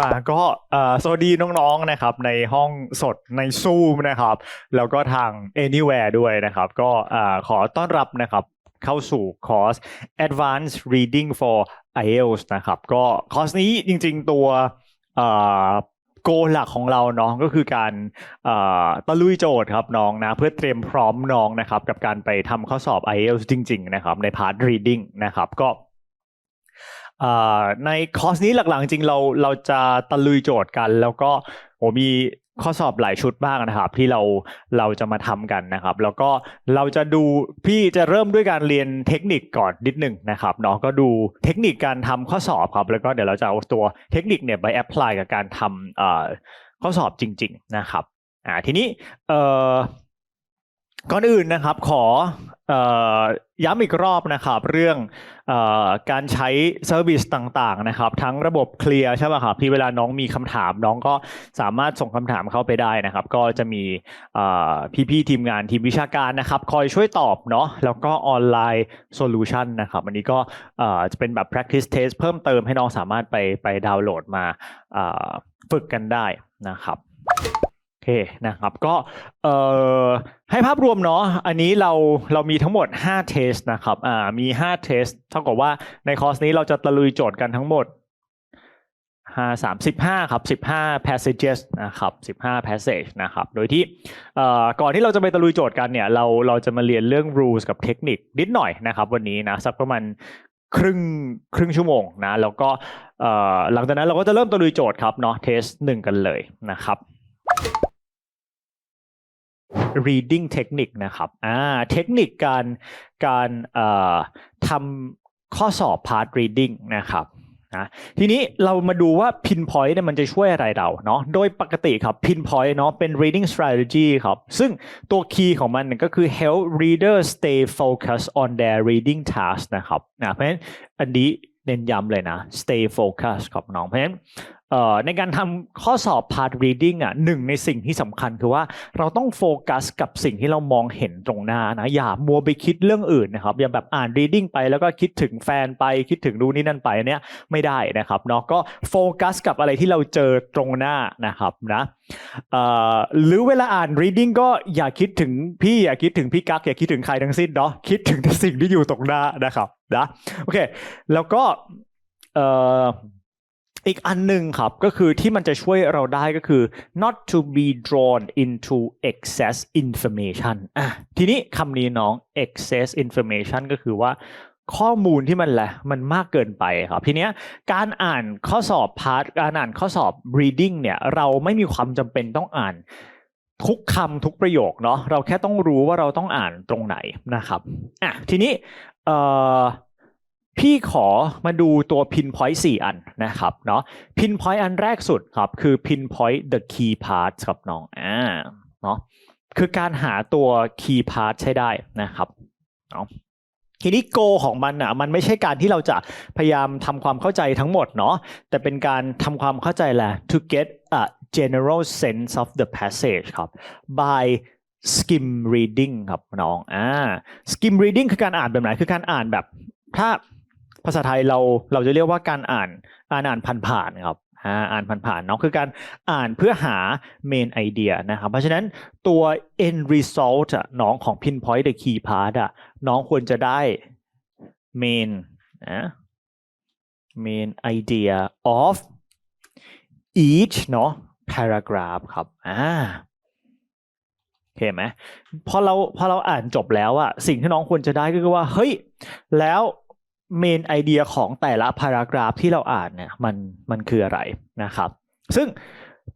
มาก็สวัสดีน้องๆนะครับ ในห้องสดใน Zoom นะครับ แล้วก็ทาง Anywhere ด้วยนะครับ ก็ขอต้อนรับนะครับเข้าสู่คอร์ส Advanced Reading for IELTS นะครับ ก็คอร์สนี้จริงๆตัวโกหลักของเราเนาะก็คือการตะลุยโจทย์ครับน้องนะเพื่อเตรียมพร้อมน้องนะครับ กับการไปทำข้อสอบ IELTS จริง ๆ นะครับ ในพาร์ท reading นะครับก็ ในคอร์สนี้หลักๆ จริงเราเราจะตะลุยโจทย์กัน แล้วก็โหมีข้อสอบหลายชุดบ้างนะครับ ที่เราเราจะมาทำกันนะครับ แล้วก็เราจะดูพี่จะเริ่มด้วยการเรียนเทคนิคก่อนนิดหนึ่งนะครับเนาะก็ดูเทคนิคการทำข้อสอบครับ แล้วก็เดี๋ยวเราจะเอาตัวเทคนิคเนี่ยไปแอพพลายกับการทำข้อสอบจริง ๆ นะครับอ่าทีนี้เอ่อ ก่อนอื่นนะครับขอออย้ำอีกรอบนะครับเรื่องอการใช้เซอร์วิสต่างๆนะครับ ทั้งระบบเคลียร์ใช่ป่ะครับที่เวลาน้องมีคำถามน้องก็สามารถส่งคำถามเข้าไปได้นะครับ ก็จะมีพี่ๆทีมงานทีมวิชาการนะครับ คอยช่วยตอบเนาะแล้วก็ออนไลน์โซลูชันนะครับอันนี้ก็จะเป็นแบบ practice test เพิ่มเติมให้น้องสามารถไปไปดาวน์โหลดมาฝึกกันได้นะครับ คนะครับก็เอ่อให้ภาพรวมเนาะอันนี้เราเรามีทั้งหมด 5 เทสนะครับอ่ามี 5 เทสเท่ากับว่าในคอร์สนี้เราจะตะลุยโจทย์กันทั้งหมดห้าสามสิบห้าครับสิบห้า passages นะครับสิบห้า passage นะครับโดยที่ก่อนที่เราจะไปตะลุยโจทย์กันเนี่ยเราเราจะมาเรียนเรื่อง rules กับเทคนิคนิดหน่อยนะครับวันนี้นะสักประมาณครึ่งครึ่งชั่วโมงนะแล้วก็หลังจากนั้นเราก็จะเริ่มตะลุยโจทย์ครับเนาะเทสหนึ่งกันเลยนะครับ reading technique นะครับอ่าเทคนิคการการเอ่อทำข้อสอบ part reading นะครับนะทีนี้เรามาดูว่า pinpoint เนี่ยมันจะช่วยอะไรเราเนาะโดยปกติครับ pinpoint เนาะเป็น reading strategy ครับซึ่งตัว key ของมันเนี่ยก็คือ help reader stay focused on their reading task นะครับนะเพราะฉะนั้นอันนี้ เน้นย้ำเลยนะ stay focused ครับน้อง เพราะฉะนั้นในการทำข้อสอบ part reading อะหนึ่งในสิ่งที่สำคัญคือว่าเราต้องโฟกัสกับสิ่งที่เรามองเห็นตรงหน้านะ อย่ามัวไปคิดเรื่องอื่นนะครับ อย่าแบบอ่าน reading ไปแล้วก็คิดถึงแฟนไปคิดถึงดูนนี่นั่นไปอันเนี้ยไม่ได้นะครับเนาะก็โฟกัสกับอะไรที่เราเจอตรงหน้านะครับนะหรือเวลาอ่าน reading ก็อย่าคิดถึงพี่อย่าคิดถึงพี่กั๊กอย่าคิดถึงใครทั้งสิ้นเนาะคิดถึงแต่สิ่งที่อยู่ตรงหน้านะครับ นะโอเค แล้วก็เอ่ออีกอันหนึ่งครับก็คือที่มันจะช่วยเราได้ก็คือ not to be drawn into excess information อะทีนี้คำนี้น้อง excess information ก็คือว่าข้อมูลที่มันแหละมันมากเกินไปครับทีเนี้ยการอ่านข้อสอบพาร์ทการอ่านข้อสอบ reading เนี่ยเราไม่มีความจำเป็นต้องอ่านทุกคำทุกประโยคเนาะเราแค่ต้องรู้ว่าเราต้องอ่านตรงไหนนะครับอะทีนี้ เอ่อพี่ขอมาดูตัว pinpoint 4 อันนะครับเนาะ pinpoint อันแรกสุดครับคือ pinpoint the key part ครับน้องอ่าเนาะคือการหาตัว key part ใช้ได้นะครับเนาะทีนี้ goal ของมันอะมันไม่ใช่การที่เราจะพยายามทำความเข้าใจทั้งหมดเนาะแต่เป็นการทำความเข้าใจแหละ to get a general sense of the passage ครับ by skim reading ครับน้องอ่า skim reading คือการอ่านแบบไหนคือการอ่านแบบ ถ้าภาษาไทยเราเราจะเรียกว่าการอ่านอ่านอ่านผ่านๆครับอ่าอ่านผ่านๆเนาะคือการอ่านเพื่อหา main idea นะครับเพราะฉะนั้นตัว end result อะน้องของ pinpoint the key part อะน้องควรจะได้ main นะ main idea of each เนาะ paragraph ครับอ่า โอเคไหมพอเราพอเราอ่านจบแล้วอะสิ่งที่น้องควรจะได้ก็คือว่า เฮ้ย แล้วเมนไอเดียของแต่ละพารากราฟที่เราอ่านเนี่ยมันมันคืออะไรนะครับ ซึ่ง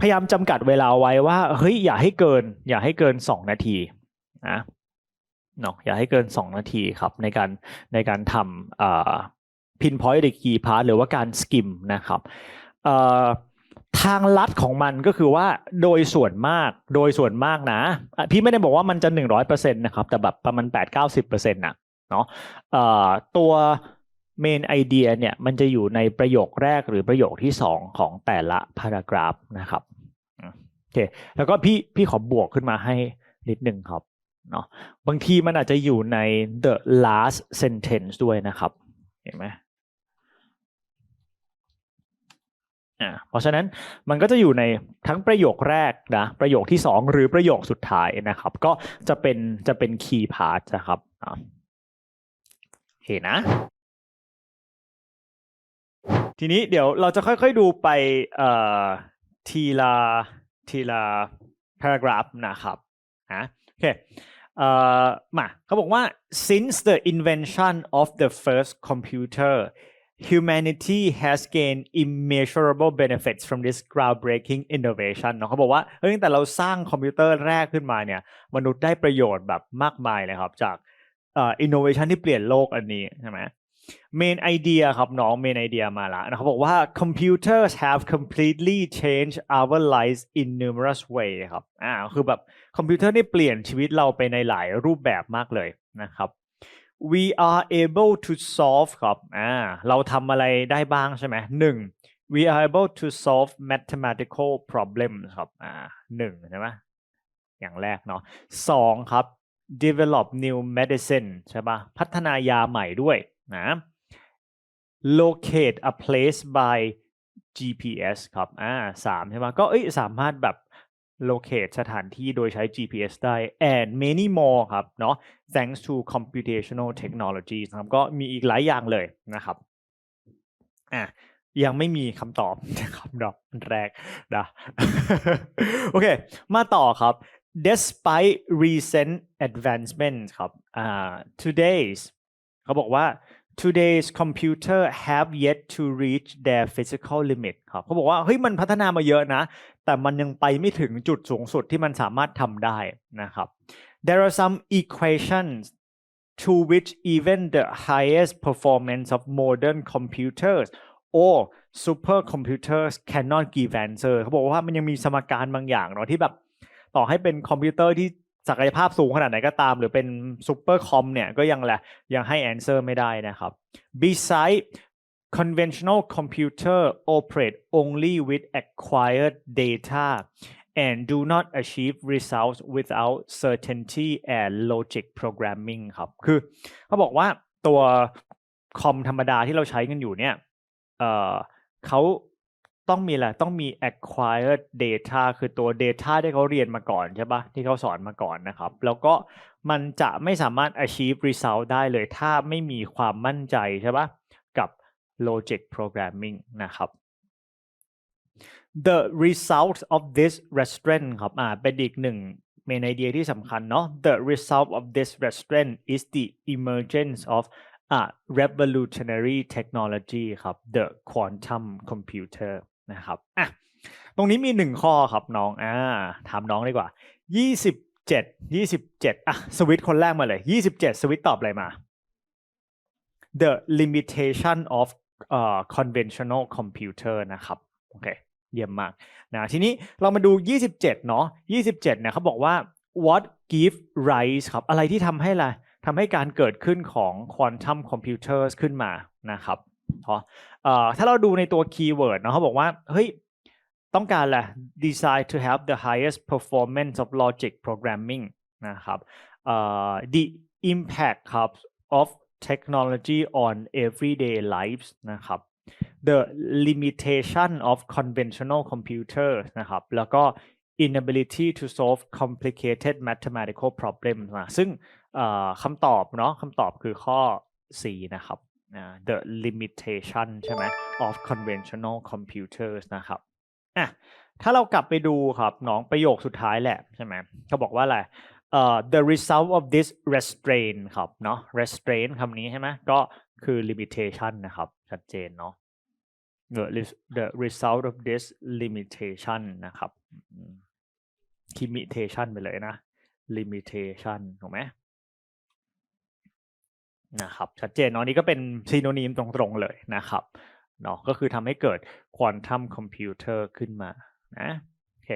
พยายามจำกัดเวลาไว้ว่าเฮ้ยอย่าให้เกิน อย่าให้เกินสองนาทีนะเนาะอย่าให้เกินสองนาทีครับในการในการทำเอ่อ pinpoint the key part หรือว่าการ skim นะครับเอ่อ ทางลัดของมันก็คือว่าโดยส่วนมากโดยส่วนมากนะ พี่ไม่ได้บอกว่ามันจะหนึ่งร้อยเปอร์เซ็นต์นะครับ แต่แบบประมาณแปดเก้าสิบเปอร์เซ็นต์นะเนาะตัวเมนไอเดียเนี่ยมันจะอยู่ในประโยคแรกหรือประโยคที่สองของแต่ละพารากราฟนะครับโอเคแล้วก็พี่พี่ขอบวกขึ้นมาให้นิดหนึ่งครับเนาะบางทีมันอาจจะอยู่ใน the last sentence ด้วยนะครับ เห็นไหม อ่าเพราะฉะนั้นมันก็จะอยู่ในทั้งประโยคแรกนะประโยคที่สองหรือประโยคสุดท้ายนะครับ ก็จะเป็นจะเป็น key part นะครับอ่าโอเคนะ ทีนี้เดี๋ยวเราจะค่อยๆดูไปเอ่อทีละทีละ paragraph นะครับนะโอเคเอ่อมาเขาบอกว่า since the invention of the first computer humanity has gained immeasurable benefits from this groundbreaking innovation เนาะเขาบอกว่าเฮ้ยตั้งแต่เราสร้างคอมพิวเตอร์แรกขึ้นมาเนี่ยมนุษย์ได้ประโยชน์แบบมากมายเลยครับ จากอ innovation ที่เปลี่ยนโลกอันนี้ใช่ไหม main idea ครับน้อง main idea มาแล้วนะเขาบอกว่า computers have completely changed our lives in numerous ways ครับอ่าคือแบบคอมพิวเตอร์นี่เปลี่ยนชีวิตเราไปในหลายรูปแบบมากเลยนะครับ we are able to solve ครับอ่าเราทำอะไรได้บ้างใช่ไหมหนึ่ง we are able to solve mathematical problems ครับอ่าหนึ่งใช่ไหมอย่างแรกเนาะสองครับ develop new medicine ใช่ปะพัฒนายาใหม่ด้วยนะ locate a place by GPS ครับอ่าสามใช่ไหมก็เอ้ยสามารถแบบ locate สถานที่โดยใช้ GPS ได้ and many more ครับเนาะ thanks to computational technologies นะครับก็มีอีกหลายอย่างเลยนะครับอะยังไม่มีคำตอบนะครับดอกอันแรกนะโอเค มาต่อครับ despite recent advancements ครับอ่า today's เขาบอกว่า today's computer have yet to reach their physical limit ครับเขาบอกว่าเฮ้ยมันพัฒนามาเยอะนะ แต่มันยังไปไม่ถึงจุดสูงสุดที่มันสามารถทำได้นะครับ there are some equations to which even the highest performance of modern computers or supercomputers cannot give answer เขาบอกว่ามันยังมีสมการบางอย่างเนาะที่แบบต่อให้เป็นคอมพิวเตอร์ที่ ศักยภาพสูงขนาดไหนก็ตาม หรือเป็นซูเปอร์คอมเนี่ยก็ยังแหละยังให้ answer ไม่ได้นะครับ beside conventional computer operate only with acquired data and do not achieve results without certainty and logic programming ครับ คือเขาบอกว่าตัวคอมธรรมดาที่เราใช้กันอยู่เนี่ยเเขา ต้องมีอะไรต้องมี acquired data คือตัว data ที่เขาเรียนมาก่อนใช่ปะที่เขาสอนมาก่อนนะครับ แล้วก็มันจะไม่สามารถ achieve result ได้เลย ถ้าไม่มีความมั่นใจใช่ปะกับ logic programming นะครับ the result of this restraint ครับอ่าเป็นอีกหนึ่ง main idea ที่สำคัญเนาะ the result of this restraint is the emergence of a revolutionary technology ครับ the quantum computer นะครับอะตรงนี้มีหนึ่งข้อครับน้องอ่าถามน้องดีกว่า27 27อะสวิตช์คนแรกมาเลย27สวิตช์ตอบอะไรมา the limitation of uh, conventional computer นะครับโอเคเยี่ยมมากนะทีนี้เรามาดู 27 เนาะ27เนี่ยเขาบอกว่า what give rise ครับ อะไรที่ทำให้อะทำให้การเกิดขึ้นของ quantum computers ขึ้นมานะครับเพราะ เอ่อถ้าเราดูในตัว keyword เนาะเขาบอกว่าเฮ้ยต้องการแหละ design to have the highest performance of logic programming นะครับเอ่อ the impact ครับ of technology on everyday lives นะครับ the limitation of conventional computers นะครับ แล้วก็ inability to solve complicated mathematical problems นะซึ่งคำตอบเนาะคำตอบคือข้อ C นะครับ the limitation ใช่ไหม of conventional computers นะครับอะถ้าเรากลับไปดูครับน้องประโยคสุดท้ายแหละใช่ไหมเขาบอกว่าอะไรเอ่อ the result of this restraint ครับเนาะ restraint คำนี้ใช่ไหมก็คือ limitation นะครับ ชัดเจนเนาะ the res- the result of this limitation นะครับ limitation ไปเลยนะ limitation ถูกไหม นะครับชัดเจนเนาะนี่ก็เป็นซีโนนีมตรงๆเลยนะครับเนาะก็คือทำให้เกิดควอนตัมคอมพิวเตอร์ขึ้นมานะโอเค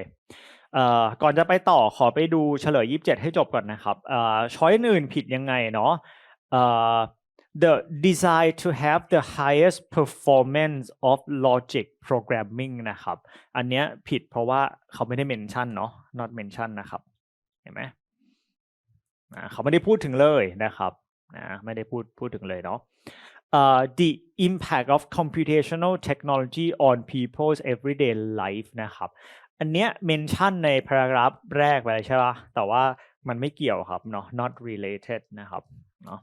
เอ่อก่อนจะไปต่อขอไปดูเฉลย 27 ให้จบก่อนนะครับเอ่อช้อยอื่นผิดยังไงเนาะเอ่อ the desire to have the highest performance of logic programming นะครับ อันเนี้ยผิดเพราะว่าเขาไม่ได้เมนชั่นเนาะ not mention นะครับ เห็นไหมอ่าเขาไม่ได้พูดถึงเลยนะครับ นะไม่ได้พูดพูดถึงเลยเนาะ uh, the impact of computational technology on people's everyday life นะครับ อันเนี้ยเมนชั่นใน paragraph แรกไปใช่ปะแต่ว่ามันไม่เกี่ยวครับเนาะ not related นะครับเนาะ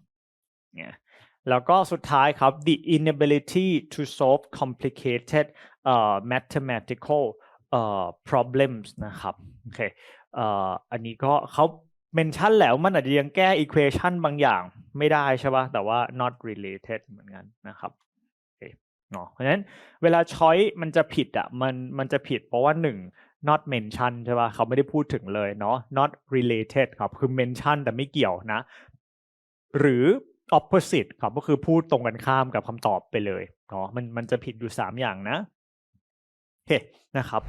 เนี่ยแล้วก็สุดท้ายครับ the inability to solve complicated uh, mathematical uh, problems นะครับโอเคอันนี้ก็เขา เมนชั่นแล้วมันอาจจะยังแก้ equation บางอย่างไม่ได้ใช่ปะแต่ว่า not related เหมือนกันนะครับโอเคเนาะเพราะฉะนั้นเวลา choice มันจะผิดอะมันมันจะผิดเพราะว่าหนึ่ง not mention ใช่ปะเขาไม่ได้พูดถึงเลยเนาะ not related ครับคือ mention แต่ไม่เกี่ยวนะ หรือ opposite ครับก็คือพูดตรงกันข้ามกับคำตอบไปเลยเนาะมันมันจะผิดอยู่สามอย่างนะโอเคนะครับ